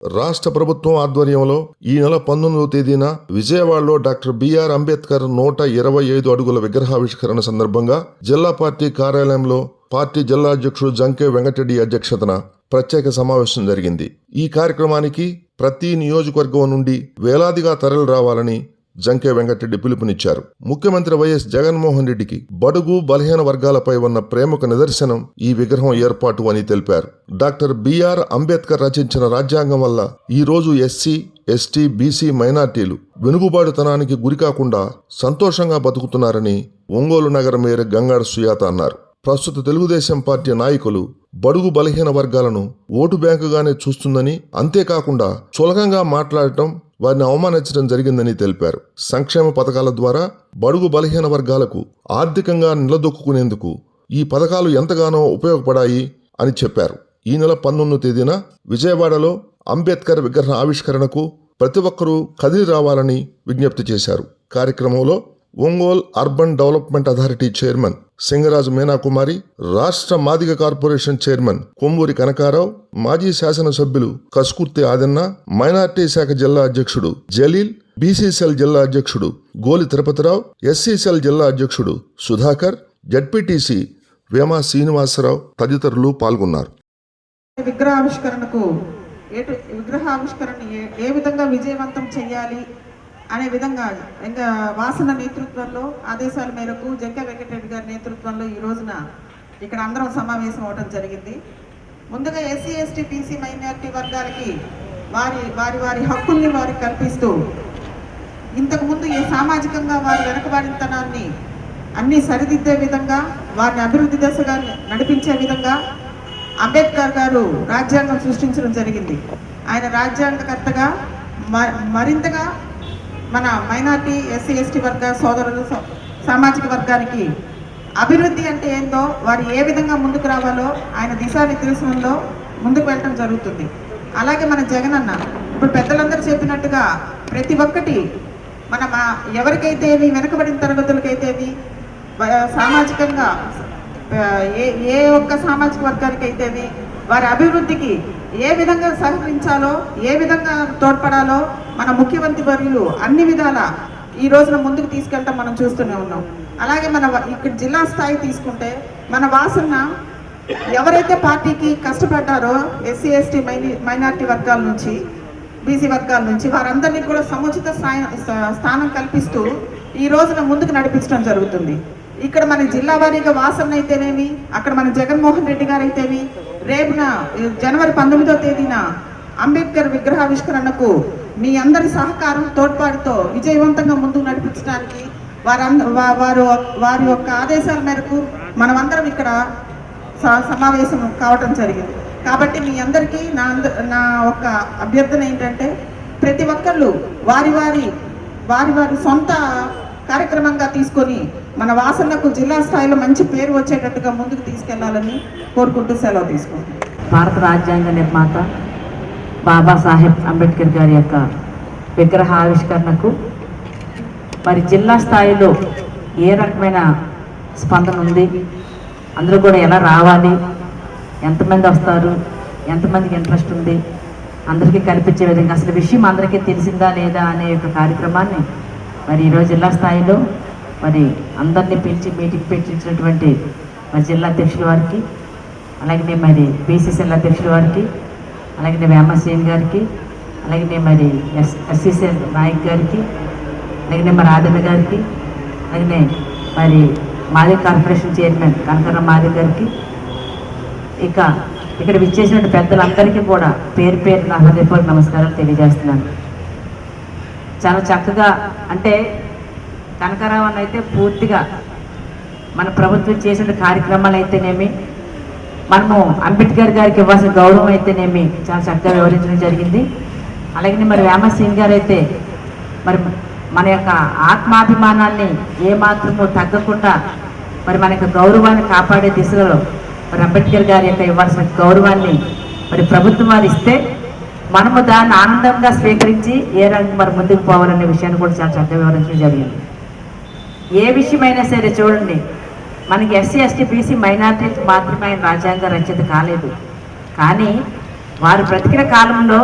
రాష్ట్ర ప్రభుత్వం ఆధ్వర్యంలో ఈ నెల పంతొమ్మిదవ తేదీన విజయవాడలో డాక్టర్ బిఆర్ అంబేద్కర్ నూట ఇరవై ఐదు అడుగుల విగ్రహావిష్కరణ సందర్భంగా జిల్లా పార్టీ కార్యాలయంలో పార్టీ జిల్లా అధ్యక్షుడు జంకే వెంకటరెడ్డి అధ్యక్షతన ప్రత్యేక సమావేశం జరిగింది. ఈ కార్యక్రమానికి ప్రతి నియోజకవర్గం నుండి వేలాదిగా తరలి రావాలని జంకే వెంకటరెడ్డి పిలుపునిచ్చారు. ముఖ్యమంత్రి వైఎస్ జగన్మోహన్ రెడ్డికి బడుగు బలహీన వర్గాలపై ఉన్న ప్రేమకు నిదర్శనం ఈ విగ్రహం ఏర్పాటు అని తెలిపారు. డాక్టర్ బిఆర్ అంబేద్కర్ రచించిన రాజ్యాంగం వల్ల ఈ రోజు ఎస్సీ ఎస్టీ బీసీ మైనార్టీలు వెనుగుబాటుతనానికి గురికాకుండా సంతోషంగా బతుకుతున్నారని ఒంగోలు నగర మేయర్ గంగాడ సుయాత అన్నారు. ప్రస్తుత తెలుగుదేశం పార్టీ నాయకులు బడుగు బలహీన వర్గాలను ఓటు బ్యాంకుగానే చూస్తుందని అంతేకాకుండా చులకంగా మాట్లాడటం వారిని అవమానించడం జరిగిందని తెలిపారు. సంక్షేమ పథకాల ద్వారా బడుగు బలహీన వర్గాలకు ఆర్థికంగా నిలదొక్కునేందుకు ఈ పథకాలు ఎంతగానో ఉపయోగపడాయి అని చెప్పారు. ఈ నెల పంతొమ్మిదో తేదీన విజయవాడలో అంబేద్కర్ విగ్రహ ఆవిష్కరణకు ప్రతి ఒక్కరూ కదిలి రావాలని విజ్ఞప్తి చేశారు. కార్యక్రమంలో Ongole urban development authority chairman Singaraju Meenakumari రాష్ట్ర మాదిగ కార్పొరేషన్ చైర్మన్ కొమ్మూరి కనకారావు మాజీ శాసనసభ్యులు కస్కుర్తి ఆదన్న మైనార్టీ శాఖ జిల్లా అధ్యక్షుడు జలీల్ బీసీసీఎల్ జిల్లా అధ్యక్షుడు గోలి తిరుపతిరావు ఎస్సీసీఎల్ జిల్లా అధ్యక్షుడు సుధాకర్ జడ్పీటీసీ వేమా శ్రీనివాసరావు తదితరులు పాల్గొన్నారు. విగ్రహావిష్కరణకు విగ్రహావిష్కరణ ఏ విధంగా విజయవంతం చేయాలి అనే విధంగా ఇంకా వాసన నేతృత్వంలో ఆదేశాల మేరకు జంకా వెంకటరెడ్డి గారి నేతృత్వంలో ఈ రోజున ఇక్కడ అందరం సమావేశం అవడం జరిగింది. ముందుగా ఎస్సీ ఎస్టీ బీసీ మైనారిటీ వర్గాలకి వారి వారి వారి హక్కుల్ని వారికి కల్పిస్తూ ఇంతకుముందు ఏ సామాజికంగా వారి వెనకబడితనాన్ని అన్నీ సరిదిద్దే విధంగా వారిని అభివృద్ధి దశగా నడిపించే విధంగా అంబేద్కర్ గారు రాజ్యాంగం సృష్టించడం జరిగింది. ఆయన రాజ్యాంగకర్తగా మ- మరింతగా మన మైనార్టీ ఎస్సీ ఎస్టీ వర్గ సోదరులు సామాజిక వర్గానికి అభివృద్ధి అంటే ఏందో వారు ఏ విధంగా ముందుకు రావాలో ఆయన దిశానిర్దేశంలో ముందుకు వెళ్ళటం జరుగుతుంది. అలాగే మన జగన్ అన్న ఇప్పుడు పెద్దలందరూ చెప్పినట్టుగా ప్రతి ఒక్కటి మన ఎవరికైతే వెనుకబడిన తరగతులకైతే వ- సామాజికంగా ఏ ఏ ఒక్క సామాజిక వర్గానికి అయితేమి వారి అభివృద్ధికి ఏ విధంగా సహకరించాలో ఏ విధంగా తోడ్పడాలో మన ముఖ్యమంత్రి వర్యులు అన్ని విధాల ఈ రోజున ముందుకు తీసుకెళ్ళటం మనం చూస్తూనే ఉన్నాం. అలాగే మన ఇక్కడ జిల్లా స్థాయి తీసుకుంటే మన వాసన ఎవరైతే పార్టీకి కష్టపడ్డారో ఎస్సీ ఎస్టీ మైని మైనార్టీ వర్గాల నుంచి బీసీ వర్గాల నుంచి వారందరినీ కూడా సముచిత స్థాయి- స్థానం కల్పిస్తూ ఈ రోజున ముందుకు నడిపించడం జరుగుతుంది. ఇక్కడ మన జిల్లా వారీగా వాసన అయితేనేమి అక్కడ మన జగన్మోహన్ రెడ్డి గారు అయితేమి రేపున జనవరి పంతొమ్మిదో తేదీన అంబేద్కర్ విగ్రహావిష్కరణకు మీ అందరి సహకారం తోడ్పాటుతో విజయవంతంగా ముందుకు నడిపించడానికి వారంద వారు వారి యొక్క ఆదేశాల మేరకు మనమందరం ఇక్కడ స- సమావేశం కావటం జరిగింది. కాబట్టి మీ అందరికీ నా అంద- నా ఒక అభ్యర్థన ఏంటంటే ప్రతి ఒక్కళ్ళు వారి వారి వారి వారి సొంత కార్యక్రమంగా తీసుకొని మన వాసనకు జిల్లా స్థాయిలో మంచి పేరు వచ్చేటట్టుగా ముందుకు తీసుకెళ్ళాలని కోరుకుంటూ సెలవు తీసుకుంటాం భారత రాజ్యాంగ నిర్మాత బాబాసాహెబ్ అంబేద్కర్ గారి యొక్క విగ్రహ ఆవిష్కరణకు మరి జిల్లా స్థాయిలో ఏ రకమైన స్పందన ఉంది? అందరూ కూడా ఎలా రావాలి? ఎంతమంది వస్తారు? ఎంతమందికి ఇంట్రెస్ట్ ఉంది? అందరికీ కల్పించే విధంగా అసలు విషయం అందరికీ తెలిసిందా లేదా అనే యొక్క కార్యక్రమాన్ని మరి ఈరోజు జిల్లా స్థాయిలో మరి అందరినీ పిలిచి మీటింగ్ పెట్టించినటువంటి మరి జిల్లా అధ్యక్షుల వారికి అలాగే మరి బీసీసీఎల్ అధ్యక్షుల వారికి అలాగే వేమసేన్ గారికి అలాగే మరి ఎస్ ఎస్సీసీఎల్ నాయక్ గారికి అలాగే మరి ఆదన్న గారికి అలాగే మరి మాది కార్పొరేషన్ చైర్మన్ కనకర మాది గారికి ఇక ఇక్కడ విచ్చేసిన పెద్దలందరికీ కూడా పేరు పేరు నా హృదయపూర్వక నమస్కారాలు తెలియజేస్తున్నాను. చాలా చక్కగా అంటే కనకరావు అయితే పూర్తిగా మన ప్రభుత్వం చేసిన కార్యక్రమాలు అయితేనేమి మనము అంబేద్కర్ గారికి ఇవ్వాల్సిన గౌరవం అయితేనేమి చాలా చక్కగా వివరించడం జరిగింది. అలాగే మరి వేమసింగ్ గారు అయితే మరి మన యొక్క ఆత్మాభిమానాన్ని ఏ మాత్రము తగ్గకుండా మరి మన యొక్క గౌరవాన్ని కాపాడే దిశలో మరి అంబేద్కర్ గారి యొక్క ఇవ్వాల్సిన గౌరవాన్ని మరి ప్రభుత్వం వారు ఇస్తే మనము దాన్ని ఆనందంగా స్వీకరించి ఏ రంగం మరి ముందుకు పోవాలనే విషయాన్ని కూడా చాలా చక్కగా వివరించడం జరిగింది. ఏ విషయమైనా సరే చూడండి మనకి ఎస్సీ ఎస్టీ బీసీ మైనార్టీలకు మాత్రమే ఆయన రాజ్యాంగ రచయిత కాలేదు. కానీ వారు బ్రతికిన కాలంలో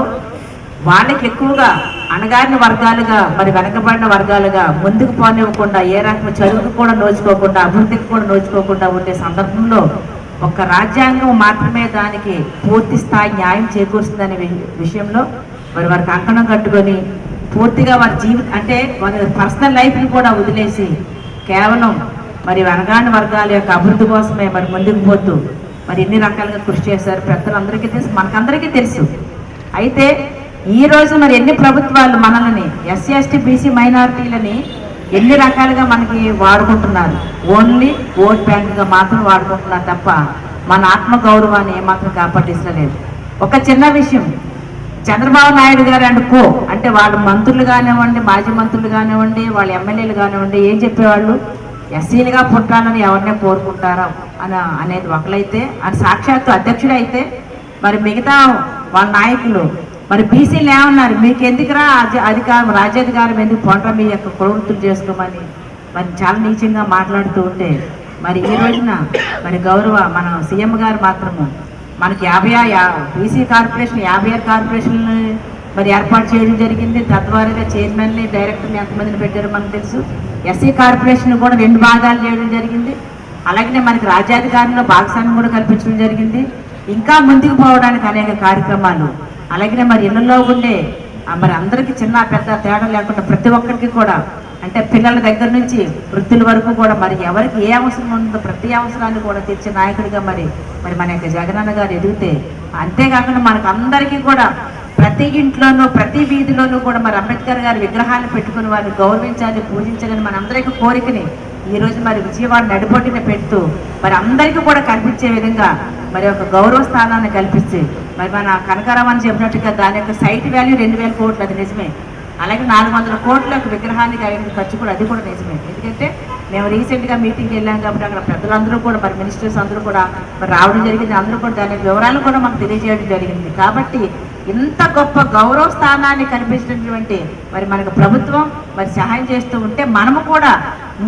వాళ్ళకి ఎక్కువగా అణగారిన వర్గాలుగా మరి వెనకబడిన వర్గాలుగా ముందుకు పోనివ్వకుండా ఏ రకం చదువుకు కూడా నోచుకోకుండా అభివృద్ధికి కూడా నోచుకోకుండా ఉండే సందర్భంలో ఒక రాజ్యాంగం మాత్రమే దానికి పూర్తి స్థాయి న్యాయం చేకూరుస్తుందనే వి- విషయంలో మరి వారికి అంకణం కట్టుకొని పూర్తిగా వారి జీవితం అంటే వారి పర్సనల్ లైఫ్ని కూడా వదిలేసి కేవలం మరి వెనగాని వర్గాల యొక్క అభివృద్ధి కోసమే మరి ముందుకు పోతూ మరి ఎన్ని రకాలుగా కృషి చేశారు పెద్దలందరికీ తెలుసు మనకందరికీ తెలుసు. అయితే ఈ రోజు మరి ఎన్ని ప్రభుత్వాలు మనల్ని ఎస్సీ ఎస్టీ బీసీ మైనారిటీలని ఎన్ని రకాలుగా మనకి వాడుకుంటున్నారు? ఓన్లీ ఓట్ బ్యాంక్గా మాత్రం వాడుకుంటున్నారు తప్ప మన ఆత్మ గౌరవాన్ని ఏమాత్రం కాపాడిస్తలేదు ఒక చిన్న విషయం చంద్రబాబు నాయుడు గారు అండ్ కో. అంటే వాళ్ళ మంత్రులు కానివ్వండి మాజీ మంత్రులు కానివ్వండి వాళ్ళ ఎమ్మెల్యేలు కానివ్వండి ఏం చెప్పేవాళ్ళు? ఎస్సీలుగా పుట్టాలని ఎవరినే కోరుకుంటారా? అని అనేది ఒకలైతే అని సాక్షాత్తు అధ్యక్షుడు అయితే మరి మిగతా వాళ్ళ నాయకులు మరి బీసీలు ఏమన్నారు? మీకు ఎందుకురా అధికారం రాజ్యాధికారం ఎందుకు పొండ్రా మీ యొక్క ప్రవృత్తులు చేసుకోమని. మరి చాలా నీచంగా మాట్లాడుతూ ఉంటే మరి ఈ రోజున మరి గౌరవ మన సీఎం గారు మాత్రము మనకి యాభై బీసీ కార్పొరేషన్ యాభై ఆరు కార్పొరేషన్లు మరి ఏర్పాటు చేయడం జరిగింది. తద్వారాగా చైర్మన్ని డైరెక్టర్ని ఎంతమందిని పెట్టారో మనకు తెలుసు. ఎస్సీ కార్పొరేషన్ కూడా రెండు భాగాలు చేయడం జరిగింది. అలాగనే మనకి రాజ్యాధికారంలో భాగస్వామ్యం కూడా కల్పించడం జరిగింది. ఇంకా ముందుకు పోవడానికి అనేక కార్యక్రమాలు. అలాగనే మరి ఇళ్ళలో ఉండే మరి అందరికీ చిన్న పెద్ద తేడా లేకుండా ప్రతి ఒక్కరికి కూడా అంటే పిల్లల దగ్గర నుంచి వృత్తుల వరకు కూడా మరి ఎవరికి ఏ అవసరం ఉందో ప్రతి అవసరాన్ని కూడా తీర్చే నాయకుడిగా మరి మరి మన యొక్క జగనన్న గారు ఎదిగితే అంతేకాకుండా మనకు అందరికీ కూడా ప్రతి ఇంట్లోనూ ప్రతి వీధిలోనూ కూడా మరి అంబేద్కర్ గారి విగ్రహాన్ని పెట్టుకుని వారిని గౌరవించాలి పూజించాలని మనందరికీ కోరికని ఈ రోజు మరి విజయవాడ నడిబొట్టిన పెడుతూ మరి అందరికీ కూడా కనిపించే విధంగా మరి ఒక గౌరవ స్థానాన్ని కల్పిస్తే మరి మన కనకారావు అని చెప్పినట్టుగా దాని యొక్క సైట్ వాల్యూ రెండు వేల కోట్లు అది నిజమే. అలాగే నాలుగు వందల కోట్లకు విగ్రహానికి అయిన ఖర్చు కూడా అది కూడా నిజమే. ఎందుకంటే మేము రీసెంట్గా మీటింగ్కి వెళ్ళాం కాబట్టి అక్కడ పెద్దలందరూ కూడా మరి మినిస్టర్స్ అందరూ కూడా మరి రావడం జరిగింది. అందరూ కూడా దాని వివరాలు కూడా మాకు తెలియజేయడం జరిగింది. కాబట్టి ఇంత గొప్ప గౌరవ స్థానాన్ని కనిపించినటువంటి మరి మనకు ప్రభుత్వం మరి సహాయం చేస్తూ ఉంటే మనము కూడా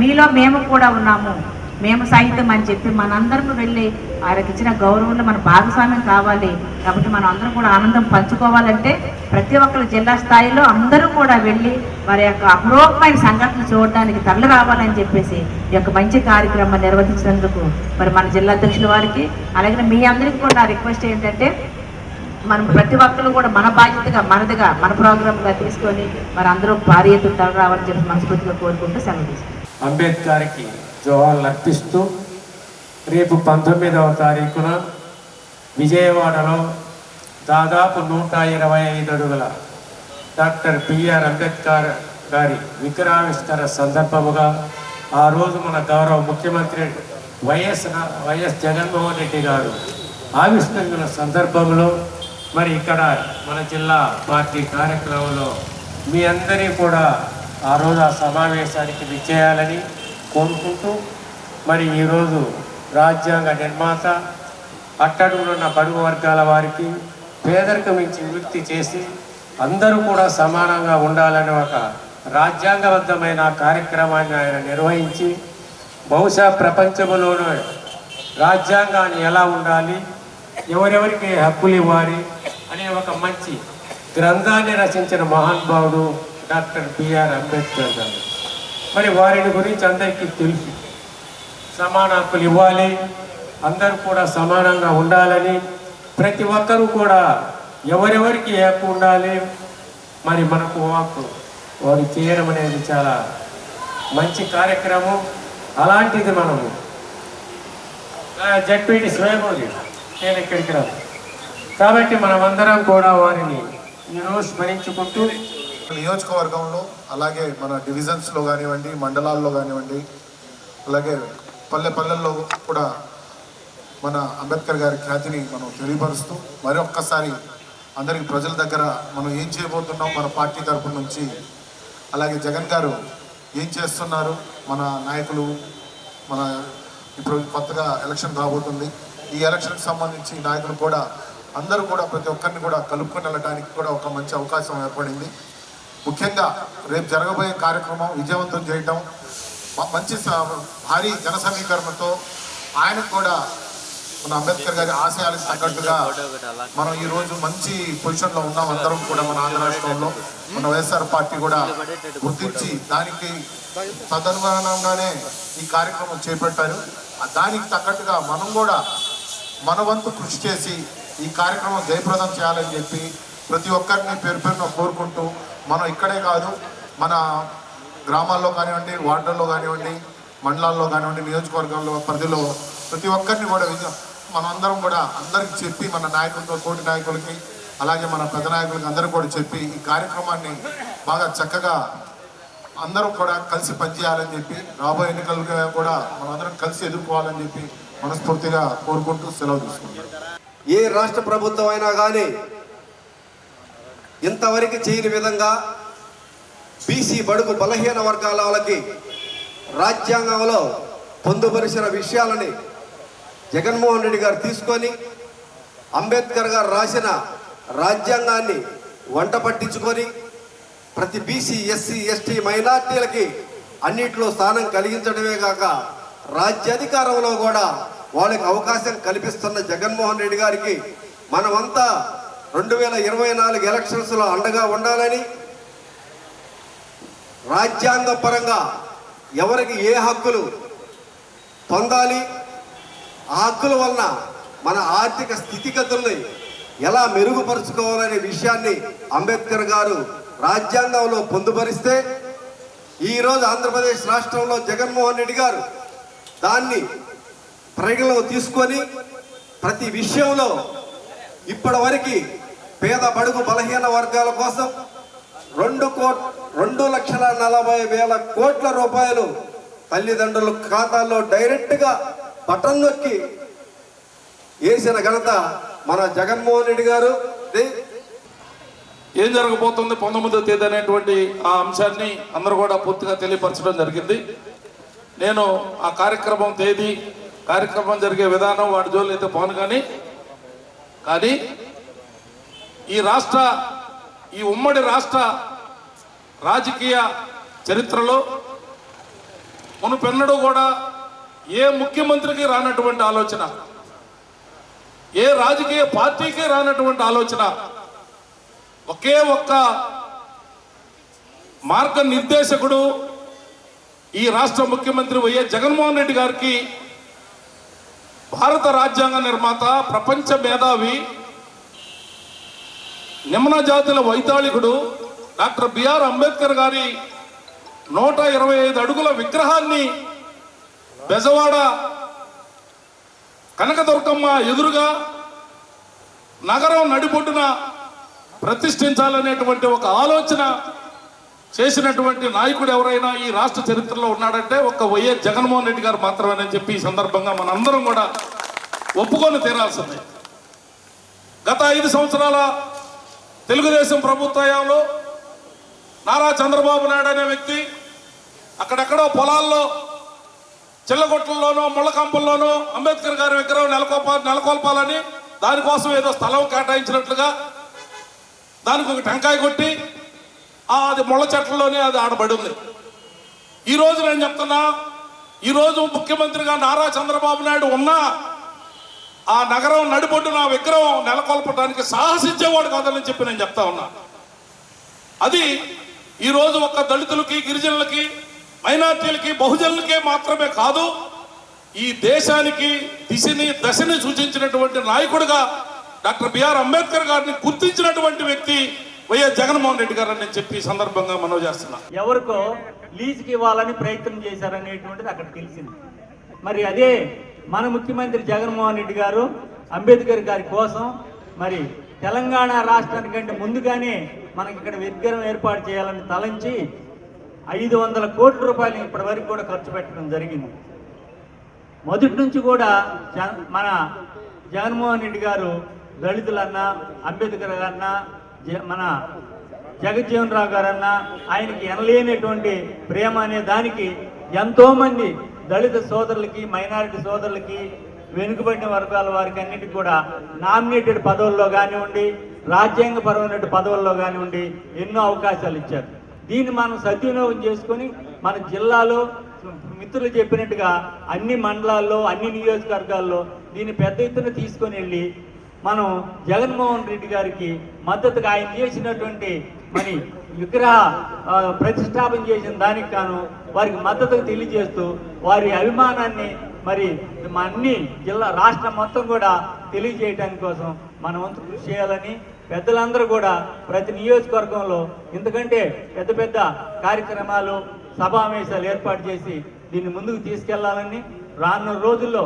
మీలో మేము కూడా ఉన్నాము. మేము సైతం అని చెప్పి మనందరం వెళ్ళి ఆయనకి ఇచ్చిన గౌరవంలో మన భాగస్వామ్యం కావాలి. కాబట్టి మనం అందరం కూడా ఆనందం పంచుకోవాలంటే ప్రతి ఒక్కరు జిల్లా స్థాయిలో అందరూ కూడా వెళ్ళి వారి యొక్క అపరూపమైన సంఘటనలు చూడడానికి తరలి రావాలని చెప్పేసి ఈ యొక్క మంచి కార్యక్రమం నిర్వహించినందుకు మరి మన జిల్లా అధ్యక్షుల వారికి అలాగే మీ అందరికీ కూడా రిక్వెస్ట్ ఏంటంటే మనం ప్రతి ఒక్కరు కూడా మన బాధ్యతగా మనదిగా మన ప్రోగ్రామ్గా తీసుకొని మరి అందరూ భారీ ఎత్తున తరలి రావాలని చెప్పి మనస్ఫూర్తిగా కోరుకుంటూ సెలవు తీసుకుంటాం అంబేద్కర్కి జోహార్లు అర్పిస్తూ రేపు పంతొమ్మిదవ తారీఖున విజయవాడలో దాదాపు నూట ఇరవై ఐదు అడుగుల డాక్టర్ బిఆర్ అంబేద్కర్ గారి విగ్రహావిష్కరణ సందర్భముగా ఆ రోజు మన గౌరవ ముఖ్యమంత్రి వైఎస్ వైఎస్ జగన్మోహన్ రెడ్డి గారు ఆవిష్కరించిన సందర్భంలో మరి ఇక్కడ మన జిల్లా పార్టీ కార్యక్రమంలో మీ అందరినీ కూడా ఆ రోజు ఆ సమావేశానికి విచ్చేయాలని కోరుకుంటూ మరి ఈరోజు రాజ్యాంగ నిర్మాత అట్టడుగులున్న బడుగు వర్గాల వారికి పేదరికం నుంచి విముక్తి చేసి అందరూ కూడా సమానంగా ఉండాలని ఒక రాజ్యాంగబద్ధమైన కార్యక్రమాన్ని ఆయన నిర్వహించి బహుశా ప్రపంచంలోనే రాజ్యాంగాన్ని ఎలా ఉండాలి ఎవరెవరికి హక్కులు ఇవ్వాలి అనే ఒక మంచి గ్రంథాన్ని రచించిన మహానుభావుడు డాక్టర్ బిఆర్ అంబేద్కర్ గారు. మరి వారిని గురించి అందరికీ తెలుసు. సమాన హక్కులు ఇవ్వాలి. అందరూ కూడా సమానంగా ఉండాలని ప్రతి ఒక్కరూ కూడా ఎవరెవరికి హక్కు ఉండాలి మరి మనకు హక్కు వారు చేయడం అనేది చాలా మంచి కార్యక్రమం. అలాంటిది మనము జడ్పీటి స్వయంభూరి నేను ఇక్కడికి రాను. కాబట్టి మనమందరం కూడా వారిని ఈరోజు స్మరించుకుంటూ నియోజకవర్గంలో అలాగే మన డివిజన్స్లో కానివ్వండి మండలాల్లో కానివ్వండి అలాగే పల్లె పల్లెల్లో కూడా మన అంబేద్కర్ గారి ఖ్యాతిని మనం తెలియపరుస్తూ మరి ఒక్కసారి అందరికి ప్రజల దగ్గర మనం ఏం చేయబోతున్నాం మన పార్టీ తరపు నుంచి అలాగే జగన్ గారు ఏం చేస్తున్నారు మన నాయకులు మన ఇప్పుడు కొత్తగా ఎలక్షన్ రాబోతుంది ఈ ఎలక్షన్కి సంబంధించి నాయకులు కూడా అందరూ కూడా ప్రతి ఒక్కరిని కూడా కలుపుకొని వెళ్ళడానికి కూడా ఒక మంచి అవకాశం ఏర్పడింది. ముఖ్యంగా రేపు జరగబోయే కార్యక్రమం విజయవంతం చేయటం మంచి భారీ జన సమీకరణతో ఆయనకు కూడా మన అంబేద్కర్ గారి ఆశయాలకు తగ్గట్టుగా మనం ఈ రోజు మంచి పొజిషన్లో ఉన్నాం అందరం కూడా మన ఆంధ్ర రాష్ట్రంలో. మన వైఎస్ఆర్ పార్టీ కూడా గుర్తించి దానికి తదనుగుణంగానే ఈ కార్యక్రమం చేపట్టారు. దానికి తగ్గట్టుగా మనం కూడా మన వంతు కృషి చేసి ఈ కార్యక్రమం జయప్రదం చేయాలని చెప్పి ప్రతి ఒక్కరిని పేరు పేరున కోరుకుంటూ మనం ఇక్కడే కాదు మన గ్రామాల్లో కానివ్వండి వార్డుల్లో కానివ్వండి మండలాల్లో కానివ్వండి నియోజకవర్గాల్లో పరిధిలో ప్రతి ఒక్కరిని కూడా మనందరం కూడా అందరికి చెప్పి మన నాయకులతో కోటి నాయకులకి అలాగే మన పెద్ద నాయకులకి అందరూ కూడా చెప్పి ఈ కార్యక్రమాన్ని బాగా చక్కగా అందరం కూడా కలిసి పనిచేయాలని చెప్పి రాబోయే ఎన్నికలు కూడా మనందరం కలిసి ఎదుర్కోవాలని చెప్పి మనస్ఫూర్తిగా కోరుకుంటూ సెలవు తీసుకుంటాం ఏ రాష్ట్ర ప్రభుత్వం అయినా కానీ ఇంతవరకు చేయని విధంగా బీసీ బడుగు బలహీన వర్గాల వాళ్ళకి రాజ్యాంగంలో పొందుపరిచిన విషయాలని జగన్మోహన్ రెడ్డి గారు తీసుకొని అంబేద్కర్ గారు రాసిన రాజ్యాంగాన్ని వంట పట్టించుకొని ప్రతి బీసీ ఎస్సీ ఎస్టీ మైనార్టీలకి అన్నింటిలో స్థానం కలిగించడమే కాక రాజ్యాధికారంలో కూడా వాళ్ళకి అవకాశం కల్పిస్తున్న జగన్మోహన్ రెడ్డి గారికి మనమంతా రెండు వేల ఇరవై నాలుగు ఎలక్షన్స్లో అండగా ఉండాలని రాజ్యాంగ పరంగా ఎవరికి ఏ హక్కులు పొందాలి ఆ హక్కుల వలన మన ఆర్థిక స్థితిగతుల్ని ఎలా మెరుగుపరుచుకోవాలనే విషయాన్ని అంబేద్కర్ గారు రాజ్యాంగంలో పొందుపరిస్తే ఈరోజు ఆంధ్రప్రదేశ్ రాష్ట్రంలో జగన్మోహన్ రెడ్డి గారు దాన్ని పరిగణలో తీసుకొని ప్రతి విషయంలో ఇప్పటి వరకు పేద బడుగు బలహీన వర్గాల కోసం రెండు కోట్ రెండు లక్షల నలభై వేల కోట్ల రూపాయలు తల్లిదండ్రుల ఖాతాల్లో డైరెక్ట్గా బటన్ నొక్కి వేసిన ఘనత మన జగన్మోహన్ రెడ్డి గారు. ఏం జరగబోతుంది పంతొమ్మిదో తేదీ అనేటువంటి ఆ అంశాన్ని అందరూ కూడా పూర్తిగా తెలియపరచడం జరిగింది. నేను ఆ కార్యక్రమం తేదీ కార్యక్రమం జరిగే విధానం వాటి జోలు అయితే పోను కానీ కానీ ఈ రాష్ట్ర ఈ ఉమ్మడి రాష్ట్ర రాజకీయ చరిత్రలో మునుపెన్నడూ కూడా ఏ ముఖ్యమంత్రికి రానటువంటి ఆలోచన ఏ రాజకీయ పార్టీకి రానటువంటి ఆలోచన ఒకే ఒక్క మార్గ నిర్దేశకుడు ఈ రాష్ట్ర ముఖ్యమంత్రి వైఎస్ జగన్మోహన్ రెడ్డి గారికి భారత రాజ్యాంగ నిర్మాత ప్రపంచ మేధావి నిమ్న జాతుల వైతాళికుడు డాక్టర్ బిఆర్ అంబేద్కర్ గారి నూట ఇరవై ఐదు అడుగుల విగ్రహాన్ని బెజవాడ కనకదుర్గమ్మ ఎదురుగా నగరం నడిబొడ్డున ప్రతిష్ఠించాలనేటువంటి ఒక ఆలోచన చేసినటువంటి నాయకుడు ఎవరైనా ఈ రాష్ట్ర చరిత్రలో ఉన్నాడంటే ఒక వైఎస్ జగన్మోహన్ రెడ్డి గారు మాత్రమేనని చెప్పి ఈ సందర్భంగా మనందరం కూడా ఒప్పుకొని తీరాల్సిందే. గత ఐదు సంవత్సరాల తెలుగుదేశం ప్రభుత్వంలో నారా చంద్రబాబు నాయుడు అనే వ్యక్తి అక్కడెక్కడో పొలాల్లో చిల్లగొట్లలోనో ముళ్ళకంపల్లోనో అంబేద్కర్ గారి విగ్రహం నెలకొల్ప నెలకొల్పాలని దానికోసం ఏదో స్థలం కేటాయించినట్లుగా దానికి ఒక టెంకాయ కొట్టి అది ముళ్ళ చెట్లలోనే అది ఆడబడి ఉంది. ఈ రోజు నేను చెప్తున్నా ఈ రోజు ముఖ్యమంత్రిగా నారా చంద్రబాబు నాయుడు ఉన్నా ఆ నగరం నడిబొడ్డు నా విగ్రహం నెలకొల్పడానికి సాహసించేవాడు కాదని చెప్పి నేను చెప్తా ఉన్నా. అది ఈరోజు ఒక్క దళితులకి గిరిజనులకి మైనార్టీలకి బహుజనులకే మాత్రమే కాదు ఈ దేశానికి దిశని దశని సూచించినటువంటి నాయకుడిగా డాక్టర్ బిఆర్ అంబేద్కర్ గారిని గుర్తించినటువంటి వ్యక్తి వైఎస్ జగన్మోహన్ రెడ్డి గారు అని చెప్పి సందర్భంగా మనవి చేస్తున్నా. ఎవరికో లీజుకి ఇవ్వాలని ప్రయత్నం చేశారనేటువంటిది అక్కడ తెలిసింది. మరి అదే మన ముఖ్యమంత్రి జగన్మోహన్ రెడ్డి గారు అంబేద్కర్ గారి కోసం మరి తెలంగాణ రాష్ట్రానికంటే ముందుగానే మనకి ఇక్కడ విగ్రహం ఏర్పాటు చేయాలని తలంచి ఐదు వందల కోట్ల రూపాయలు ఇప్పటి వరకు కూడా ఖర్చు పెట్టడం జరిగింది. మొదటి నుంచి కూడా మన జగన్మోహన్ రెడ్డి గారు దళితులన్నా అంబేద్కర్ గారన్నా మన జగజ్జీవన్ రావు గారన్నా ఆయనకి ఎనలేనటువంటి ప్రేమ అనే దానికి ఎంతోమంది దళిత సోదరులకి మైనారిటీ సోదరులకి వెనుకబడిన వర్గాల వారికి అన్నిటికీ కూడా నామినేటెడ్ పదవుల్లో కానివ్వండి రాజ్యాంగపరమైన పదవుల్లో కానివ్వండి ఎన్నో అవకాశాలు ఇచ్చారు. దీన్ని మనం సద్వినియోగం చేసుకొని మన జిల్లాలో మిత్రులు చెప్పినట్టుగా అన్ని మండలాల్లో అన్ని నియోజకవర్గాల్లో దీన్ని పెద్ద ఎత్తున తీసుకొని వెళ్ళి మనం జగన్మోహన్ రెడ్డి గారికి మద్దతుగా ఆయన చేసినటువంటి మరి విగ్రహ ప్రతిష్టాపన చేసిన దానికి గాను వారికి మద్దతు తెలియజేస్తూ వారి అభిమానాన్ని మరి మా అన్ని జిల్లా రాష్ట్రం మొత్తం కూడా తెలియజేయడానికి కోసం మన వంతు కృషి చేయాలని పెద్దలందరూ కూడా ప్రతి నియోజకవర్గంలో ఎందుకంటే పెద్ద పెద్ద కార్యక్రమాలు సమావేశాలు ఏర్పాటు చేసి దీన్ని ముందుకు తీసుకెళ్ళాలని రానున్న రోజుల్లో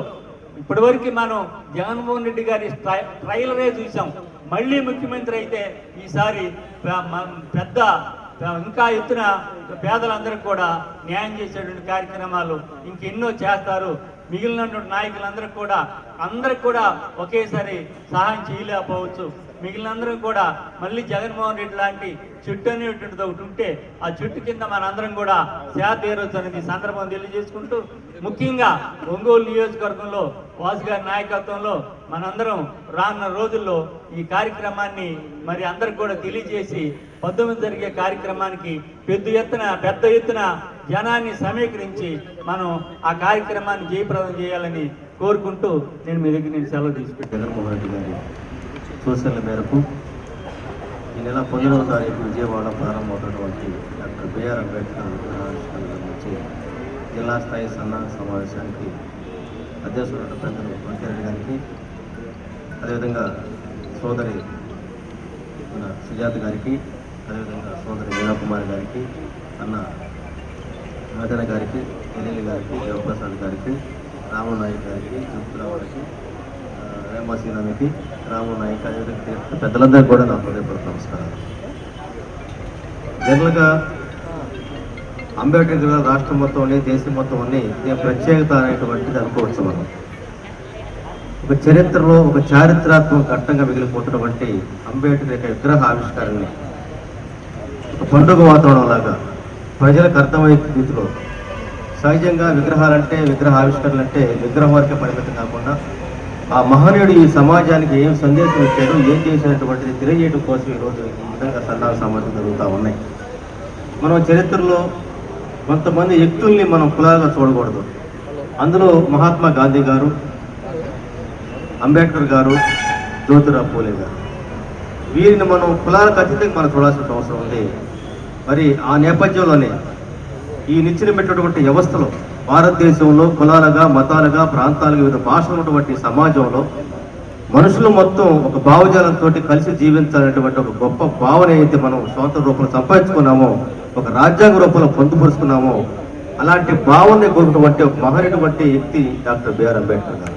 ఇప్పటివరకు మనం జగన్మోహన్ రెడ్డి గారి ట్రై- ట్రైలరే చూసాం. మళ్ళీ ముఖ్యమంత్రి అయితే ఈసారి పెద్ద ఇంకా ఎత్తున పేదలందరికీ కూడా న్యాయం చేసేటువంటి కార్యక్రమాలు ఇంకెన్నో చేస్తారు. మిగిలినటువంటి నాయకులందరికీ కూడా అందరికి కూడా ఒకేసారి సహాయం చేయలేకపోవచ్చు. మిగిలినందరూ కూడా మళ్ళీ జగన్మోహన్ రెడ్డి లాంటి చెట్టు అనేటువంటిది ఒకటి ఉంటే ఆ చెట్టు కింద మనందరం కూడా సేవ తీరొచ్చు అనేది సందర్భం తెలియజేసుకుంటూ ముఖ్యంగా ఒంగోలు నియోజకవర్గంలో వాసు గారి నాయకత్వంలో మనందరం రానున్న రోజుల్లో ఈ కార్యక్రమాన్ని మరి అందరికి కూడా తెలియజేసి పద్దెనిమిది జరిగే కార్యక్రమానికి పెద్ద ఎత్తున పెద్ద ఎత్తున జనాన్ని సమీకరించి మనం ఆ కార్యక్రమాన్ని జయప్రదం చేయాలని కోరుకుంటూ నేను మీ దగ్గర నేను సెలవు తీసుకుంటాను జగన్మోహన్ రెడ్డి గారు సూచనల మేరకు ఈ నెల పదిహేనవ తారీఖు విజయవాడ ప్రారంభమవుతున్నటువంటి డాక్టర్ బిఆర్ అంబేద్కర్ విగ్రహావిష్కరణ నుంచి జిల్లా స్థాయి సన్నాహ సమావేశానికి అధ్యక్షుడు పెద్దలు వెంకరెడ్డి గారికి అదేవిధంగా సోదరి మన సుజాత గారికి అదేవిధంగా సోదరి వీణాకుమారి గారికి అన్న రాజన గారికి ఎల్లెల్లి గారికి దేవప్రసాద్ గారికి రామనాయక్ గారికి త్రిపురావు గారికి వేమసీనామికి రాము నాయక్ పెద్దలందరికీ కూడా నా హృదయపూర్వక నమస్కారాలు జనరల్గా అంబేద్కర్ గారు రాష్ట్రం మొత్తం దేశం మొత్తం ఇది ప్రత్యేకత అనేటువంటిది అనుకోవచ్చు మనం ఒక చరిత్రలో ఒక చారిత్రాత్మక ఘట్టంగా మిగిలిపోతున్నటువంటి అంబేద్కర్ యొక్క విగ్రహ ఆవిష్కరణని ఒక పండుగ వాతావరణం లాగా ప్రజలకు అర్థమయ్యే రీతిలో సహజంగా విగ్రహాలంటే విగ్రహ ఆవిష్కరణలు అంటే విగ్రహం వరకే పరిమితం కాకుండా ఆ మహనీయుడు ఈ సమాజానికి ఏం సందేశం ఇచ్చాడు ఏం చేసినటువంటిది తెలియజేయడం కోసం ఈరోజు ఈ విధంగా సన్నాహ సమాజం జరుగుతూ ఉన్నాయి. మనం చరిత్రలో కొంతమంది వ్యక్తుల్ని మనం కులాగా చూడకూడదు. అందులో మహాత్మా గాంధీ గారు అంబేద్కర్ గారు జ్యోతిరావు పూలే గారు. వీరిని మనం కులాలకు అతీతంగా మనం చూడాల్సిన అవసరం ఉంది. మరి ఆ నేపథ్యంలోనే ఈ నిచ్చిన పెట్టినటువంటి వ్యవస్థలో భారతదేశంలో కులాలుగా మతాలుగా ప్రాంతాలుగా వివిధ భాషలు ఉన్నటువంటి సమాజంలో మనుషులు మొత్తం ఒక భావజాలంతో కలిసి జీవించాలనేటువంటి ఒక గొప్ప భావన అయితే మనం స్వాతంత్ర రూపంలో సంపాదించుకున్నామో ఒక రాజ్యాంగ రూపంలో పొందుపరుచుకున్నామో అలాంటి భావన కోరుకున్నటువంటి ఒక మహనటువంటి వ్యక్తి డాక్టర్ బిఆర్ అంబేద్కర్ గారు.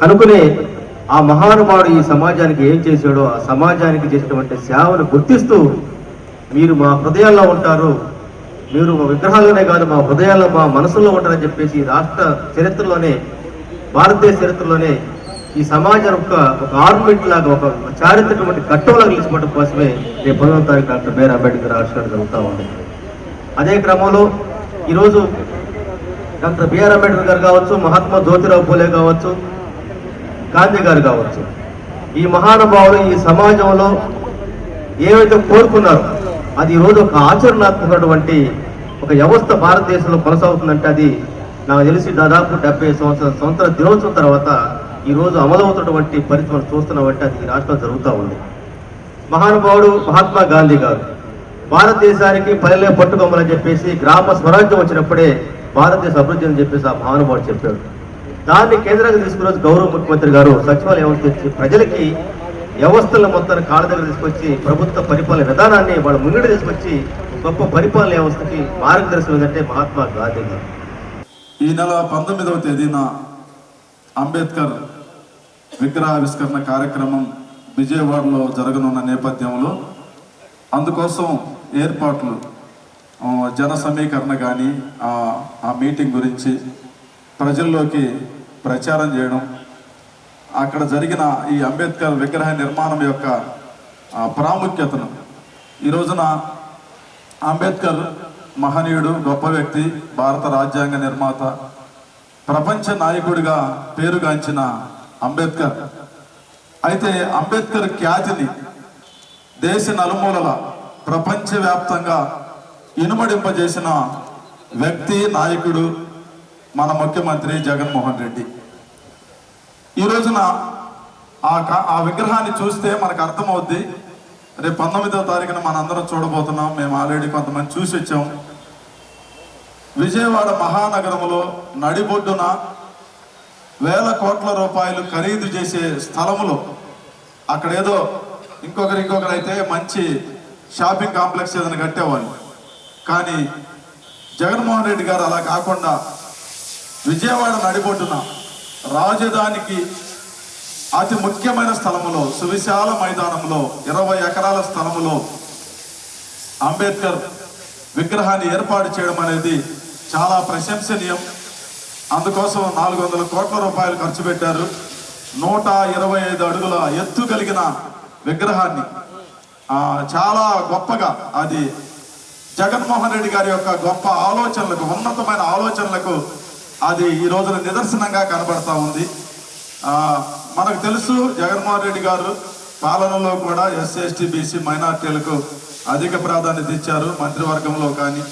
కనుకనే ఆ మహానుభావుడు ఈ సమాజానికి ఏం చేశాడో ఆ సమాజానికి చేసినటువంటి సేవను గుర్తిస్తూ మీరు మా హృదయాల్లో ఉంటారు మీరు మా విగ్రహాల్లోనే కాదు మా హృదయాల్లో మా మనసులో ఉంటారని చెప్పేసి రాష్ట్ర చరిత్రలోనే భారతదేశ చరిత్రలోనే ఈ సమాజం యొక్క ఒక ఆర్మెంట్ లాగా ఒక చారిత్రకమైన ఘట్టంలాగా నిలిచిపోవడం కోసమే రేపు పదవ తారీఖు డాక్టర్ బిఆర్ అంబేద్కర్ ఆవిష్కరణ జరుగుతూ ఉంది అదే క్రమంలో ఈరోజు డాక్టర్ బిఆర్ అంబేద్కర్ గారు కావచ్చు మహాత్మా జ్యోతిరావు పూలే కావచ్చు గాంధీ గారు కావచ్చు ఈ మహానుభావులు ఈ సమాజంలో ఏవైతే కోరుకున్నారో అది ఈరోజు ఒక ఆచరణాత్మకటువంటి ఒక వ్యవస్థ భారతదేశంలో కొనసాగుతుందంటే అది నాకు తెలిసి దాదాపు డెబ్బై సంవత్సరాల సంవత్సరాల దినోత్సవం తర్వాత ఈ రోజు అమలవుతున్నటువంటి పరిస్థితి మనం చూస్తున్నామంటే అది ఈ రాష్ట్రంలో జరుగుతూ ఉంది. మహానుభావుడు మహాత్మా గాంధీ గారు భారతదేశానికి పల్లెలే పట్టుకోమని చెప్పేసి గ్రామ స్వరాజ్యం వచ్చినప్పుడే భారతదేశ అభివృద్ధి అని చెప్పేసి ఆ మహానుభావుడు చెప్పాడు. దాన్ని కేంద్రంగా తీసుకున్న రోజు గౌరవ ముఖ్యమంత్రి గారు సచివాలయం ప్రజలకి వ్యవస్థల మొత్తాన్ని కాళ్ళ దగ్గర తీసుకొచ్చి ప్రభుత్వ పరిపాలన విధానాన్ని వాళ్ళ ముంగడి తీసుకొచ్చి గొప్ప పరిపాలన వ్యవస్థకి మార్గదర్శనం ఏంటంటే మహాత్మా గాంధీ గారు. ఈ నెల పంతొమ్మిదవ తేదీన అంబేద్కర్ విగ్రహావిష్కరణ కార్యక్రమం విజయవాడలో జరగనున్న నేపథ్యంలో అందుకోసం ఏర్పాట్లు జన సమీకరణ కానీ ఆ మీటింగ్ గురించి ప్రజల్లోకి ప్రచారం చేయడం అక్కడ జరిగిన ఈ అంబేద్కర్ విగ్రహ నిర్మాణం యొక్క ప్రాముఖ్యతను. ఈ రోజున అంబేద్కర్ మహనీయుడు గొప్ప వ్యక్తి భారత రాజ్యాంగ నిర్మాత ప్రపంచ నాయకుడిగా పేరుగాంచిన అంబేద్కర్. అయితే అంబేద్కర్ ఖ్యాతిని దేశ నలుమూలల ప్రపంచవ్యాప్తంగా ఇనుమడింపజేసిన వ్యక్తి నాయకుడు మన ముఖ్యమంత్రి జగన్మోహన్ రెడ్డి. ఈ రోజున ఆ ఆ విగ్రహాన్ని చూస్తే మనకు అర్థమవుద్ది. రేపు పంతొమ్మిదవ తారీఖున మనందరం చూడబోతున్నాం. మేము ఆల్రెడీ కొంతమంది చూసి వచ్చాం. విజయవాడ మహానగరంలో నడిబొడ్డున వేల కోట్ల రూపాయలు ఖరీదు చేసే స్థలములో. అక్కడ ఏదో ఇంకొకరు ఇంకొకరు అయితే మంచి షాపింగ్ కాంప్లెక్స్ ఏదైనా కట్టేవాళ్ళు. కానీ జగన్మోహన్ రెడ్డి గారు అలా కాకుండా విజయవాడ నడిబొడ్డున రాజధానికి అతి ముఖ్యమైన స్థలములో సువిశాల మైదానంలో ఇరవై ఎకరాల స్థలములో అంబేద్కర్ విగ్రహాన్ని ఏర్పాటు చేయడం అనేది చాలా ప్రశంసనీయం. అందుకోసం నాలుగు వందల కోట్ల రూపాయలు ఖర్చు పెట్టారు. నూట ఇరవై ఐదు అడుగుల ఎత్తు కలిగిన విగ్రహాన్ని. చాలా గొప్పగా అది జగన్మోహన్ రెడ్డి గారి యొక్క గొప్ప ఆలోచనలకు ఉన్నతమైన ఆలోచనలకు అది ఈ రోజున నిదర్శనంగా కనబడతా ఉంది. మనకు తెలుసు జగన్మోహన్ రెడ్డి గారు పాలనలో కూడా ఎస్సీ ఎస్టీ బీసీ మైనార్టీలకు అధిక ప్రాధాన్యత ఇచ్చారు మంత్రివర్గంలో కానీ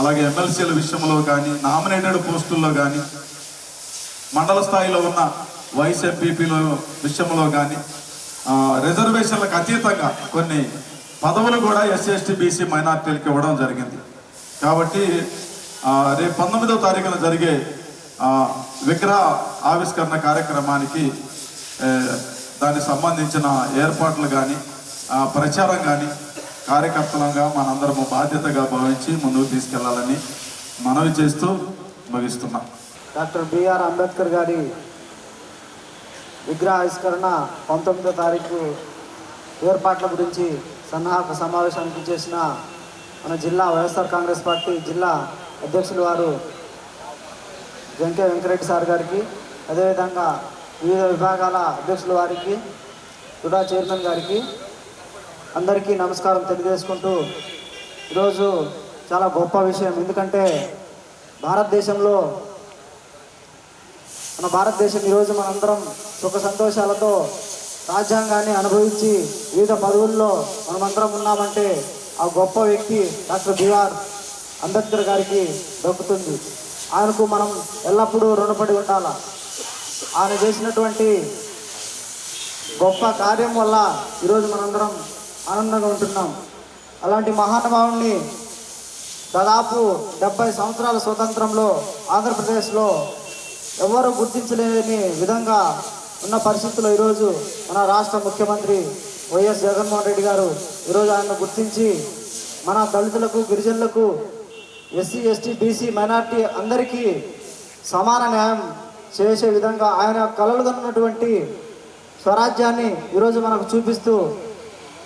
అలాగే ఎమ్మెల్సీల విషయంలో కానీ నామినేటెడ్ పోస్టుల్లో కానీ మండల స్థాయిలో ఉన్న వైస్ ఎంపీపీల విషయంలో కానీ రిజర్వేషన్లకు అతీతంగా కొన్ని పదవులు కూడా ఎస్సీ ఎస్టీ బీసీ మైనార్టీలకు ఇవ్వడం జరిగింది. కాబట్టి రేపు పంతొమ్మిదవ తారీఖున జరిగే విగ్రహ ఆవిష్కరణ కార్యక్రమానికి దానికి సంబంధించిన ఏర్పాట్లు కానీ ప్రచారం కానీ కార్యకర్తలంగా మనందరము బాధ్యతగా భావించి ముందుకు తీసుకెళ్ళాలని మనవి చేస్తూ ముగిస్తున్నాం. డాక్టర్ బిఆర్ అంబేద్కర్ గారి విగ్రహ ఆవిష్కరణ పంతొమ్మిదో తారీఖు ఏర్పాట్ల గురించి సన్నాహక సమావేశానికి చేసిన మన జిల్లా వైఎస్ఆర్ కాంగ్రెస్ పార్టీ జిల్లా అధ్యక్షులు వారు జంకే వెంకరెడ్డి సార్ గారికి అదేవిధంగా వివిధ విభాగాల అధ్యక్షుల వారికి టుడా చైర్మన్ గారికి అందరికీ నమస్కారం తెలియజేసుకుంటూ ఈరోజు చాలా గొప్ప విషయం. ఎందుకంటే భారతదేశంలో మన భారతదేశం ఈరోజు మనందరం సుఖ సంతోషాలతో రాజ్యాంగాన్ని అనుభవించి వివిధ పదవుల్లో మనమందరం ఉన్నామంటే ఆ గొప్ప వ్యక్తి డాక్టర్ బిఆర్ అంబేద్కర్ గారికి దక్కుతుంది. ఆయనకు మనం ఎల్లప్పుడూ రుణపడి ఉండాల? ఆయన చేసినటువంటి గొప్ప కార్యం వల్ల ఈరోజు మనందరం ఆనందంగా ఉంటున్నాం. అలాంటి మహానుభావుణ్ణి దాదాపు డెబ్బై సంవత్సరాల స్వతంత్రంలో ఆంధ్రప్రదేశ్లో ఎవరు గుర్తించలేని విధంగా ఉన్న పరిస్థితుల్లో ఈరోజు మన రాష్ట్ర ముఖ్యమంత్రి వైఎస్ జగన్మోహన్ రెడ్డి గారు ఈరోజు ఆయన గుర్తించి మన దళితులకు గిరిజనులకు ఎస్సీ ఎస్టీ బీసీ మైనార్టీ అందరికీ సమాన న్యాయం చేసే విధంగా ఆయన కలలుగన్నటువంటి స్వరాజ్యాన్ని ఈరోజు మనకు చూపిస్తూ